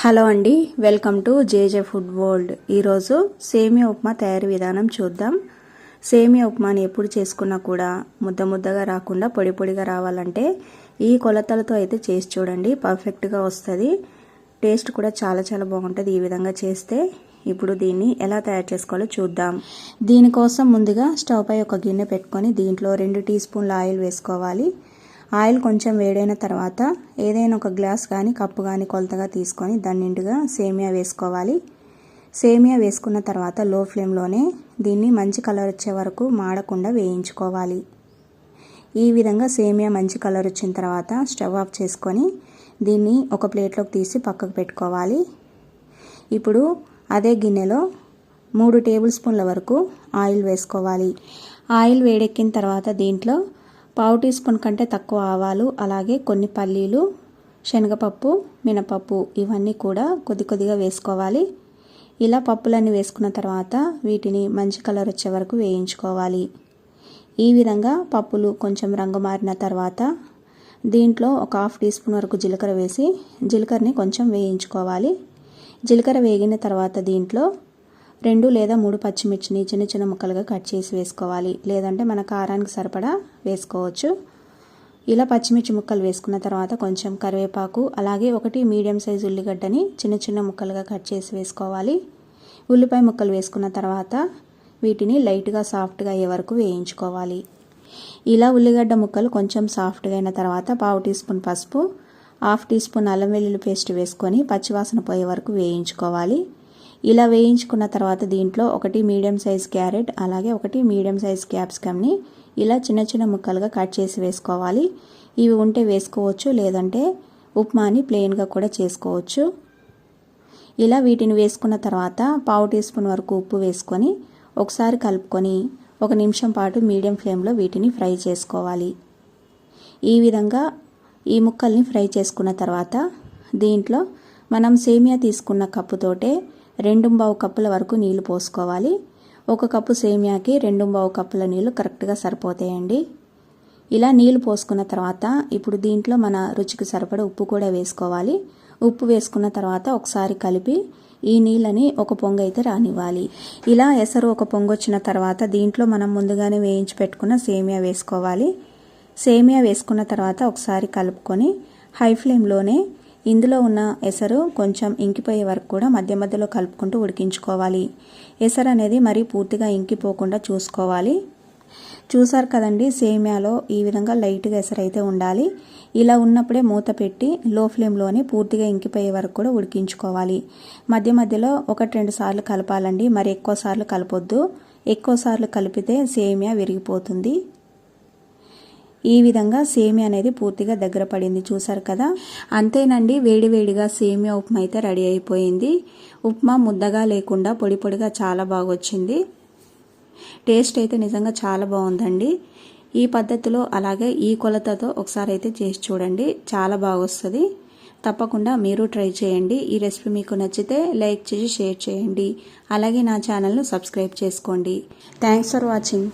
Hello అండి welcome to JJ food world. ఈరోజు సేమియా ఉప్మా తయారీ విధానం చూద్దాం. సేమియా ఉప్మాని ఎప్పుడు చేసుకున్నా కూడా ముద్ద ముద్దగా రాకుండా పొడి పొడిగా రావాలంటే ఈ కొలతలతో అయితే చేసి చూడండి పర్ఫెక్ట్గా వస్తుంది. టేస్ట్ కూడా చాలా చాలా బాగుంటుంది ఈ విధంగా చేస్తే. ఇప్పుడు దీన్ని ఎలా తయారు చేసుకోవాలో చూద్దాం. దీనికోసం ముందుగా స్టవ్ పై ఒక గిన్నె పెట్టుకొని దీంట్లో రెండు టీ స్పూన్ల ఆయిల్ వేసుకోవాలి. ఆయిల్ కొంచెం వేడైన తర్వాత ఏదైనా ఒక గ్లాస్ కానీ కప్పు కానీ కొలతగా తీసుకొని దాని నిండుగా సేమియా వేసుకోవాలి. సేమియా వేసుకున్న తర్వాత లో ఫ్లేమ్లోనే దీన్ని మంచి కలర్ వచ్చే వరకు మాడకుండా వేయించుకోవాలి. ఈ విధంగా సేమియా మంచి కలర్ వచ్చిన తర్వాత స్టవ్ ఆఫ్ చేసుకొని దీన్ని ఒక ప్లేట్లోకి తీసి పక్కకు పెట్టుకోవాలి. ఇప్పుడు అదే గిన్నెలో మూడు టేబుల్ స్పూన్ల వరకు ఆయిల్ వేసుకోవాలి. ఆయిల్ వేడెక్కిన తర్వాత దీంట్లో పావు టీ స్పూన్ కంటే తక్కువ ఆవాలు అలాగే కొన్ని పల్లీలు శనగపప్పు మినపప్పు ఇవన్నీ కూడా కొద్ది కొద్దిగా వేసుకోవాలి. ఇలా పప్పులన్నీ వేసుకున్న తర్వాత వీటిని మంచి కలర్ వచ్చే వరకు వేయించుకోవాలి. ఈ విధంగా పప్పులు కొంచెం రంగు మారిన తర్వాత దీంట్లో ఒక హాఫ్ టీ స్పూన్ వరకు జీలకర్ర వేసి జీలకర్రని కొంచెం వేయించుకోవాలి. జీలకర్ర వేగిన తర్వాత దీంట్లో రెండు లేదా మూడు పచ్చిమిర్చిని చిన్న చిన్న ముక్కలుగా కట్ చేసి వేసుకోవాలి. లేదంటే మన కారానికి సరిపడా వేసుకోవచ్చు. ఇలా పచ్చిమిర్చి ముక్కలు వేసుకున్న తర్వాత కొంచెం కరివేపాకు అలాగే ఒకటి మీడియం సైజు ఉల్లిగడ్డని చిన్న చిన్న ముక్కలుగా కట్ చేసి వేసుకోవాలి. ఉల్లిపాయ ముక్కలు వేసుకున్న తర్వాత వీటిని లైట్గా సాఫ్ట్గా అయ్యే వరకు వేయించుకోవాలి. ఇలా ఉల్లిగడ్డ ముక్కలు కొంచెం సాఫ్ట్గా అయిన తర్వాత పావు టీ స్పూన్ పసుపు హాఫ్ టీ స్పూన్ అల్లం వెల్లుల్లి పేస్ట్ వేసుకొని పచ్చివాసన పోయే వరకు వేయించుకోవాలి. ఇలా వేయించుకున్న తర్వాత దీంట్లో ఒకటి మీడియం సైజ్ క్యారెట్ అలాగే ఒకటి మీడియం సైజ్ క్యాప్సికమ్ని ఇలా చిన్న చిన్న ముక్కలుగా కట్ చేసి వేసుకోవాలి. ఇవి ఉంటే వేసుకోవచ్చు లేదంటే ఉప్మాని ప్లెయిన్గా కూడా చేసుకోవచ్చు. ఇలా వీటిని వేసుకున్న తర్వాత పావు టీ స్పూన్ వరకు ఉప్పు వేసుకొని ఒకసారి కలుపుకొని ఒక నిమిషం పాటు మీడియం ఫ్లేమ్లో వీటిని ఫ్రై చేసుకోవాలి. ఈ విధంగా ఈ ముక్కల్ని ఫ్రై చేసుకున్న తర్వాత దీంట్లో మనం సేమియా తీసుకున్న కప్పుతోటే రెండు బావు కప్పుల వరకు నీళ్ళు పోసుకోవాలి. ఒక కప్పు సేమియాకి రెండు బావు కప్పుల నీళ్ళు కరెక్ట్గా సరిపోతాయండి. ఇలా నీళ్ళు పోసుకున్న తర్వాత ఇప్పుడు దీంట్లో మన రుచికి సరిపడ ఉప్పు కూడా వేసుకోవాలి. ఉప్పు వేసుకున్న తర్వాత ఒకసారి కలిపి ఈ నీళ్ళని ఒక పొంగు అయితే రానివ్వాలి. ఇలా ఎసరు ఒక పొంగు వచ్చిన తర్వాత దీంట్లో మనం ముందుగానే వేయించి పెట్టుకున్న సేమియా వేసుకోవాలి. సేమియా వేసుకున్న తర్వాత ఒకసారి కలుపుకొని హై ఫ్లేమ్లోనే ఇందులో ఉన్న ఎసరు కొంచెం ఇంకిపోయే వరకు కూడా మధ్య మధ్యలో కలుపుకుంటూ ఉడికించుకోవాలి. ఎసరు అనేది మరీ పూర్తిగా ఇంకిపోకుండా చూసుకోవాలి. చూసారు కదండి సేమియాలో ఈ విధంగా లైట్గా ఎసరైతే ఉండాలి. ఇలా ఉన్నప్పుడే మూత పెట్టి లో ఫ్లేమ్లోనే పూర్తిగా ఇంకిపోయే వరకు కూడా ఉడికించుకోవాలి. మధ్య మధ్యలో ఒకటి రెండు సార్లు కలపాలండి మరి ఎక్కువ సార్లు కలపొద్దు. ఎక్కువ సార్లు కలిపితే సేమియా విరిగిపోతుంది. ఈ విధంగా సేమియా అనేది పూర్తిగా దగ్గర పడింది. చూసారు కదా? అంతేనండి వేడివేడిగా సేమియా ఉప్మా అయితే రెడీ అయిపోయింది. ఉప్మా ముద్దగా లేకుండా పొడి పొడిగా చాలా బాగా వచ్చింది టేస్ట్ అయితే నిజంగా చాలా బాగుందండి. ఈ పద్ధతిలో అలాగే ఈ కొలతతో ఒకసారి అయితే చేసి చూడండి. చాలా బాగా వస్తుంది తప్పకుండా మీరు ట్రై చేయండి. ఈ రెసిపీ మీకు నచ్చితే లైక్ చేసి షేర్ చేయండి. అలాగే నా ఛానల్ను సబ్స్క్రైబ్ చేసుకోండి. Thanks for watching.